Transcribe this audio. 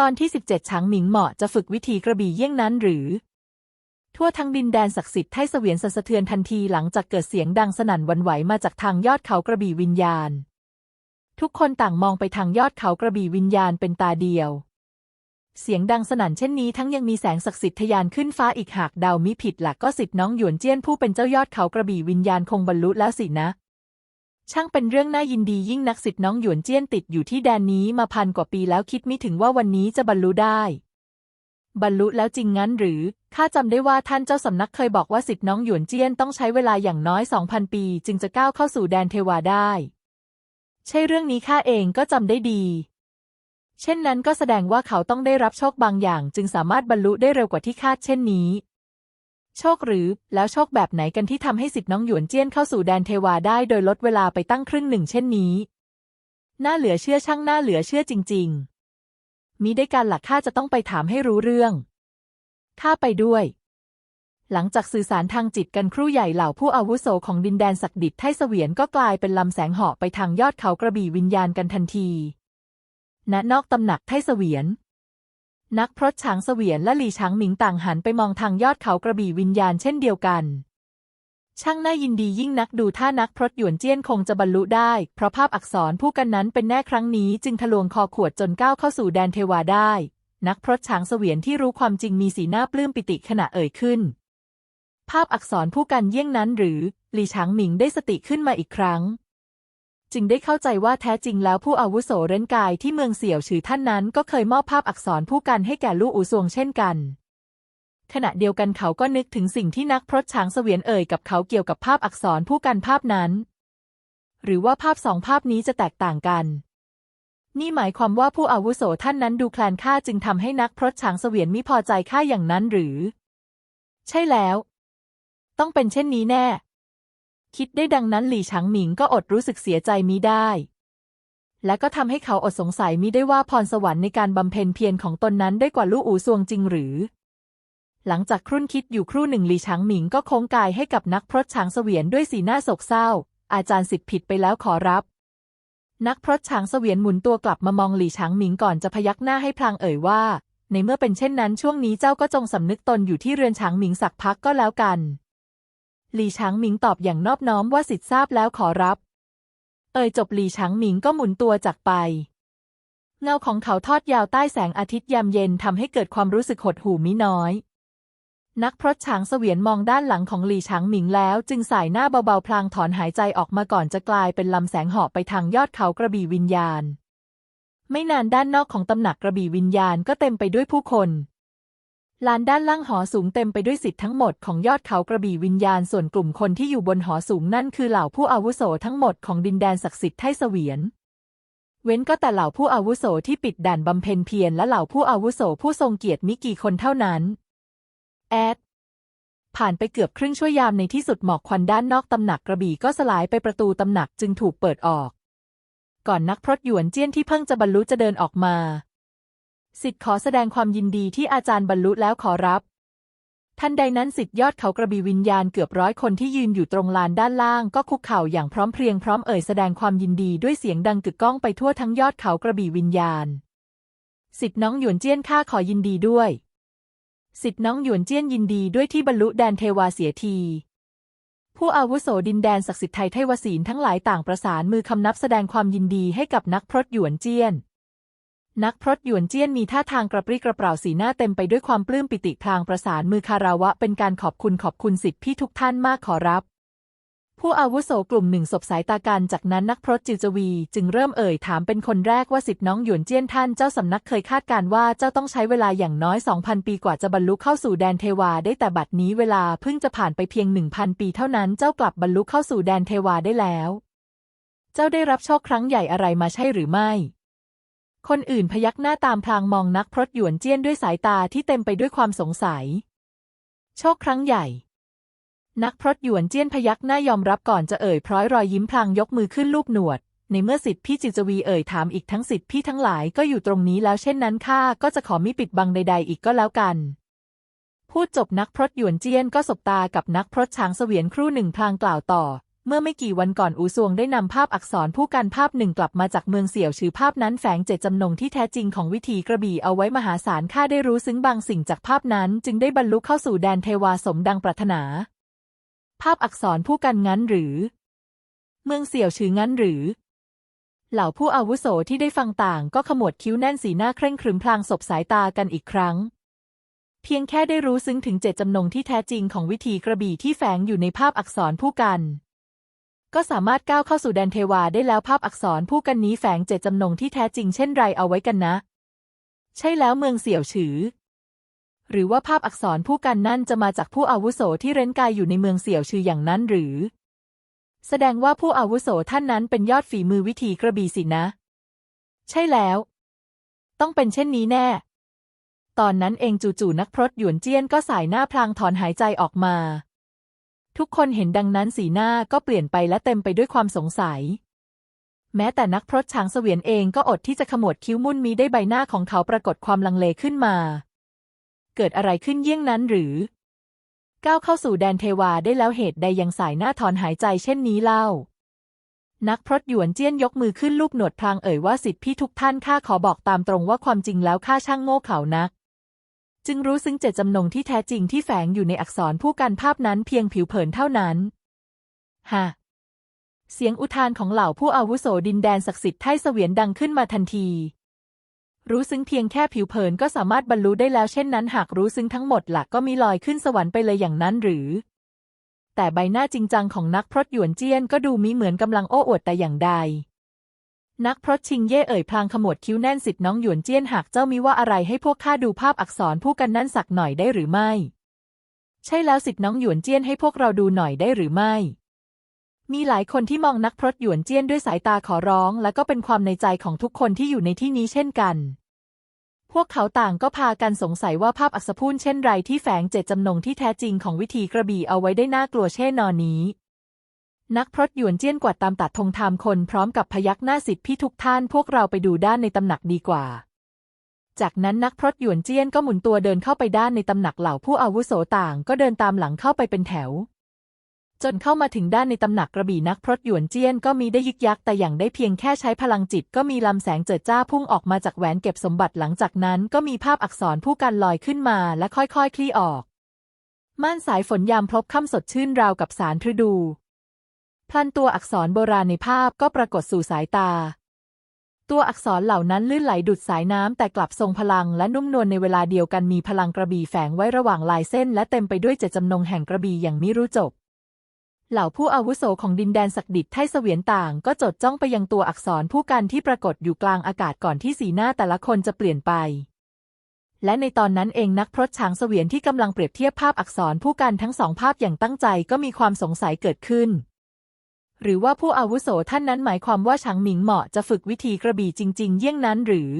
ตอนที่ 17ช้างหมิงเหมาะจะฝึกวิธีกระบี่เยี่ยงนั้นหรือ ทั่วทั้งดินแดนศักดิ์สิทธิ์ไทเสวียนสั่นสะเทือนทันทีหลังจากเกิดเสียงดังสนั่นวันไหวมาจากทางยอดเขากระบี่วิญญาณ ทุกคนต่างมองไปทางยอดเขากระบี่วิญญาณเป็นตาเดียว เสียงดังสนั่นเช่นนี้ทั้งยังมีแสงศักดิ์สิทธิ์ทะยานขึ้นฟ้าอีกหากเดามิผิดหลักก็สิทธิ์น้องหยวนเจี้ยนผู้เป็นเจ้ายอดเขากระบี่วิญญาณคงบรรลุแล้วสินะ ช่างเป็นเรื่องน่ายินดียิ่งนักสิทธิ์น้องหยวนเจี้ยนติดอยู่ที่แดนนี้มาพันกว่าปีแล้วคิดไมิถึงว่าวันนี้จะบรรลุได้ บรรลุแล้วจริงงั้นหรือข้าจำได้ว่าท่านเจ้าสำนักเคยบอกว่าสิทธิ์น้องหยวนเจี้ยนต้องใช้เวลาอย่างน้อยสองพันปี จึงจะก้าวเข้าสู่แดนเทวาได้ ใช่เรื่องนี้ข้าเองก็จำได้ดี เช่นนั้นก็แสดงว่าเขาต้องได้รับโชคบางอย่าง จึงสามารถบรรลุได้เร็วกว่าที่คาดเช่นนี้ โชคหรือ แล้วโชคแบบไหนกันที่ทำให้สิทธิ์น้องหยวนเจี้ยนเข้าสู่แดนเทวาได้โดยลดเวลาไปตั้งครึ่งหนึ่งเช่นนี้น่าเหลือเชื่อช่างน่าเหลือเชื่อจริง ๆ มีได้การหลักข้าจะต้องไปถามให้รู้เรื่องข้าไปด้วย หลังจากสื่อสารทางจิตกันครู่ใหญ่เหล่าผู้อาวุโสของดินแดนศักดิษฐ์ไทเสวียนก็กลายเป็นลำแสงเหาะไปทางยอดเขากระบี่วิญญาณกันทันที ณนอกตำหนักไทเสวียน นักพรตช้างเสวียนและหลี่ช้างหมิงต่างหันไปมองทางยอดเขากระบี่วิญญาณเช่นเดียวกัน ช่างน่ายินดียิ่งนักดูท่านักพรตหยวนเจี้ยนคงจะบรรลุได้ เพราะภาพอักษรผู้กันนั้นเป็นแน่ครั้งนี้จึงทะลวงคอขวดจนก้าวเข้าสู่แดนเทวาได้ นักพรตช้างเสวียนที่รู้ความจริงมีสีหน้าปลื้มปิติขณะเอ่ยขึ้น ภาพอักษรผู้กันเยี่ยงนั้นหรือหลี่ช้างหมิงได้สติขึ้นมาอีกครั้ง จึงได้เข้าใจว่าแท้จริงแล้วผู้อาวุโสเร้นกายที่เมืองเสี่ยวฉือท่านนั้นก็เคยมอบภาพอักษรผู้กันให้แก่ลู่อูซวงเช่นกัน ขณะเดียวกันเขาก็นึกถึงสิ่งที่นักพรตช้างเสวียนเอ่ยกับเขาเกี่ยวกับภาพอักษรผู้กันภาพนั้น หรือว่าภาพสองภาพนี้จะแตกต่างกัน นี่หมายความว่าผู้อาวุโสท่านนั้นดูแคลนค่าจึงทำให้นักพรตช้างเสวียนมิพอใจค่าอย่างนั้นหรือ ใช่แล้ว ต้องเป็นเช่นนี้แน่ คิดได้ดังนั้นหลี่ฉางหมิงก็อดรู้สึกเสียใจมิได้ และก็ทำให้เขาอดสงสัยมิได้ว่าพรสวรรค์ในการบำเพ็ญเพียรของตนนั้นได้กว่าลู่อูซวงจริงหรือ หลังจากครุ่นคิดอยู่ครู่หนึ่งหลี่ฉางหมิงก็โค้งกายให้กับนักพรตช้างเสวียนด้วยสีหน้าโศกเศร้า อาจารย์สิทธิ์ผิดไปแล้วขอรับ นักพรตช้างเสวียนหมุนตัวกลับมามองหลี่ฉางหมิงก่อนจะพยักหน้าให้พลางเอ่ยว่า ในเมื่อเป็นเช่นนั้นช่วงนี้เจ้าก็จงสำนึกตนอยู่ที่เรือนฉางหมิงสักพักก็แล้วกัน หลี่ฉางหมิงตอบอย่างนอบน้อมว่าสิทธิ์ทราบแล้วขอรับ เอ่ยจบหลี่ฉางหมิงก็หมุนตัวจากไป เงาของเขาทอดยาวใต้แสงอาทิตย์ยามเย็นทำให้เกิดความรู้สึกหดหู่มิน้อย นักพรตช้างเสวียนมองด้านหลังของหลี่ฉางหมิงแล้วจึงสายหน้าเบาๆพลางถอนหายใจออกมาก่อนจะกลายเป็นลำแสงหาะไปทางยอดเขากระบี่วิญญาณ ไม่นานด้านนอกของตำหนักกระบี่วิญญาณก็เต็มไปด้วยผู้คน ลานด้านล่างหอสูงเต็มไปด้วยสิทธิ์ทั้งหมดของยอดเขากระบี่วิญญาณส่วนกลุ่มคนที่อยู่บนหอสูงนั่นคือเหล่าผู้อาวุโสทั้งหมดของดินแดนศักดิ์สิทธิ์ไทเสวียน เว้นก็แต่เหล่าผู้อาวุโสที่ปิดด่านบำเพ็ญเพียรและเหล่าผู้อาวุโสผู้ทรงเกียรติมิกี่คนเท่านั้นแอดผ่านไปเกือบครึ่งชั่วยามในที่สุดหมอกควันด้านนอกตำหนักกระบี่ก็สลายไปประตูตำหนักจึงถูกเปิดออก ก่อนนักพรตหยวนเจี้ยนที่เพิ่งจะบรรลุจะเดินออกมา สิทธิ์ขอแสดงความยินดีที่อาจารย์บรรลุแล้วขอรับ ทันใดนั้นสิทธิ์ยอดเขากระบี่วิญญาณเกือบร้อยคนที่ยืนอยู่ตรงลานด้านล่างก็คุกเข่าอย่างพร้อมเพรียงพร้อมเอ่ยแสดงความยินดีด้วยเสียงดังกึกก้องไปทั่วทั้งยอดเขากระบี่วิญญาณ สิทธิ์น้องหยวนเจี้ยนข้าขอยินดีด้วย สิทธิ์น้องหยวนเจี้ยนยินดีด้วยที่บรรลุแดนเทวาเสียที ผู้อาวุโสดินแดนศักดิ์สิทธิ์ไทยไทวศีลทั้งหลายต่างประสานมือคำนับแสดงความยินดีให้กับนักพรตหยวนเจี้ยน นักพรตหยวนเจี้ยนมีท่าทางกระปรี้กระเปร่าสีหน้าเต็มไปด้วยความปลื้มปิติพลางประสานมือคาราวะเป็นการขอบคุณขอบคุณสิทธิพี่ทุกท่านมากขอรับ ผู้อาวุโสกลุ่มหนึ่งสบสายตากันจากนั้นนักพรตจิวจวี จึงเริ่มเอ่ยถามเป็นคนแรกว่าสิทธิน้องหยวนเจี้ยนท่านเจ้าสำนักเคยคาดการว่าเจ้าต้องใช้เวลาอย่างน้อยสองพันปีกว่าจะบรรลุเข้าสู่แดนเทวาได้แต่บัดนี้เวลาเพิ่งจะผ่านไปเพียงหนึ่งพันปีเท่านั้นเจ้ากลับบรรลุเข้าสู่แดนเทวาได้แล้ว เจ้าได้รับโชคครั้งใหญ่อะไรมาใช่หรือไม่ คนอื่นพยักหน้าตามพลางมองนักพรตหยวนเจี้ยนด้วยสายตาที่เต็มไปด้วยความสงสัย โชคครั้งใหญ่ นักพรตหยวนเจี้ยนพยักหน้ายอมรับก่อนจะเอ่ยพร้อยรอยยิ้มพลางยกมือขึ้นลูบหนวด ในเมื่อสิทธิพี่จิจวีเอ่ยถามอีกทั้งสิทธิพี่ทั้งหลายก็อยู่ตรงนี้แล้วเช่นนั้นข้าก็จะขอมิปิดบังใด ๆ อีกก็แล้วกัน พูดจบนักพรตหยวนเจี้ยนก็สบตากับนักพรตช้างเสวียนครู่หนึ่งพลางกล่าวต่อ เมื่อไม่กี่วันก่อนอูซวงได้นำภาพอักษรผู้กันภาพหนึ่งกลับมาจากเมืองเสี่ยวชื่อภาพนั้นแฝงเจตจำนงที่แท้จริงของวิธีกระบี่เอาไว้มหาศาลข้าได้รู้ซึ้งบางสิ่งจากภาพนั้น จึงได้บรรลุเข้าสู่แดนเทวาสมดังปรารถนา ภาพอักษรผู้กันงั้นหรือ เมืองเสี่ยวชื่องั้นหรือ เหล่าผู้อาวุโสที่ได้ฟังต่างก็ขมวดคิ้วแน่นสีหน้าเคร่งครึมพลางสบสายตากันอีกครั้งเพียงแค่ได้รู้ซึ้งถึงเจตจำนงที่แท้จริงของวิธีกระบี่ที่แฝงอยู่ในภาพอักษรผู้กัน ก็สามารถก้าวเข้าสู่แดนเทวาได้แล้วภาพอักษรผู้กันนี้แฝงเจตจำนงที่แท้จริงเช่นไรเอาไว้กันนะ ใช่แล้วเมืองเสี่ยวฉือ หรือว่าภาพอักษรผู้กันนั่นจะมาจากผู้อาวุโสที่เร้นกายอยู่ในเมืองเสี่ยวฉืออย่างนั้นหรือ แสดงว่าผู้อาวุโสท่านนั้นเป็นยอดฝีมือวิธีกระบี่สินะ ใช่แล้ว ต้องเป็นเช่นนี้แน่ ตอนนั้นเองจู่ๆนักพรตหยวนเจี้ยนก็สายหน้าพลางถอนหายใจออกมา ทุกคนเห็นดังนั้นสีหน้าก็เปลี่ยนไปและเต็มไปด้วยความสงสัย แม้แต่นักพรตช้างเสวียนเองก็อดที่จะขมวดคิ้วมุ่นมีได้ใบหน้าของเขาปรากฏความลังเลขึ้นมา เกิดอะไรขึ้นเยี่ยงนั้นหรือ ก้าวเข้าสู่แดนเทวาได้แล้วเหตุใดยังสายหน้าถอนหายใจเช่นนี้เล่า นักพรตหยวนเจี้ยนยกมือขึ้นลูบหนวดพลางเอ่ยว่าสิทธิพี่ทุกท่านข้าขอบอกตามตรงว่าความจริงแล้วข้าช่างโง่เขลานัก จึงรู้ซึ้งเจตจำนงที่แท้จริงที่แฝงอยู่ในอักษรผู้กันภาพนั้นเพียงผิวเผินเท่านั้นฮะเสียงอุทานของเหล่าผู้อาวุโสดินแดนศักดิ์สิทธิ์ไทเสวียนดังขึ้นมาทันที รู้ซึ้งเพียงแค่ผิวเผินก็สามารถบรรลุได้แล้วเช่นนั้น หากรู้ซึ้งทั้งหมดหลักก็มีลอยขึ้นสวรรค์ไปเลยอย่างนั้นหรือ แต่ใบหน้าจริงจังของนักพรตหยวนเจี้ยนก็ดูมิเหมือนกำลังโอ้อวดแต่อย่างใด นักพรตชิงเย่เอ่ยพลางขมวดคิ้วแน่นสิทธิ์น้องหยวนเจี้ยนหากเจ้ามีว่าอะไรให้พวกข้าดูภาพอักษรผู้กันนั่นสักหน่อยได้หรือไม่ ใช่แล้วสิทธิ์น้องหยวนเจี้ยนให้พวกเราดูหน่อยได้หรือไม่ มีหลายคนที่มองนักพรตหยวนเจี้ยนด้วยสายตาขอร้อง และก็เป็นความในใจของทุกคนที่อยู่ในที่นี้เช่นกัน พวกเขาต่างก็พากันสงสัยว่าภาพอักษพูนเช่นไรที่แฝงเจตจำนงที่แท้จริงของวิธีกระบี่เอาไว้ได้น่ากลัวเช่นนอนนี้ นักพรตหยวนเจี้ยนกวาดตามตัดธงทามคนพร้อมกับพยักหน้าสิทธิพี่ทุกท่านพวกเราไปดูด้านในตำหนักดีกว่า จากนั้นนักพรตหยวนเจี้ยนก็หมุนตัวเดินเข้าไปด้านในตำหนักเหล่าผู้อาวุโสต่างก็เดินตามหลังเข้าไปเป็นแถว จนเข้ามาถึงด้านในตำหนักกระบี่นักพรตหยวนเจี้ยนก็มีได้ยึกยักแต่อย่างได้เพียงแค่ใช้พลังจิตก็มีลำแสงเจิดจ้าพุ่งออกมาจากแหวนเก็บสมบัติหลังจากนั้นก็มีภาพอักษรผู้กันลอยขึ้นมาและค่อยๆคลี่ออก ม่านสายฝนยามพลบค่ำสดชื่นราวกับสารฤดู พลันตัวอักษรโบราณในภาพก็ปรากฏสู่สายตา ตัวอักษรเหล่านั้นลื่นไหลดุดสายน้ำแต่กลับทรงพลังและนุ่มนวลในเวลาเดียวกันมีพลังกระบี่แฝงไว้ระหว่างลายเส้น และเต็มไปด้วยเจตจำนงแห่งกระบี่อย่างมิรู้จบเหล่าผู้อาวุโสของดินแดนศักดิษฐ์ไทเสวียนต่างก็จดจ้องไปยังตัวอักษรผู้กันที่ปรากฏอยู่กลางอากาศก่อนที่สีหน้าแต่ละคนจะเปลี่ยนไป และในตอนนั้นเองนักพรตช้างเสวียนที่กำลังเปรียบเทียบภาพอักษรผู้กันทั้งสองภาพอย่างตั้งใจก็มีความสงสัยเกิดขึ้น หรือว่าผู้อาวุโสท่านนั้นหมายความว่าฉางหมิงเหมาะจะฝึกวิธีกระบี่จริง ๆ เยี่ยงนั้นหรือ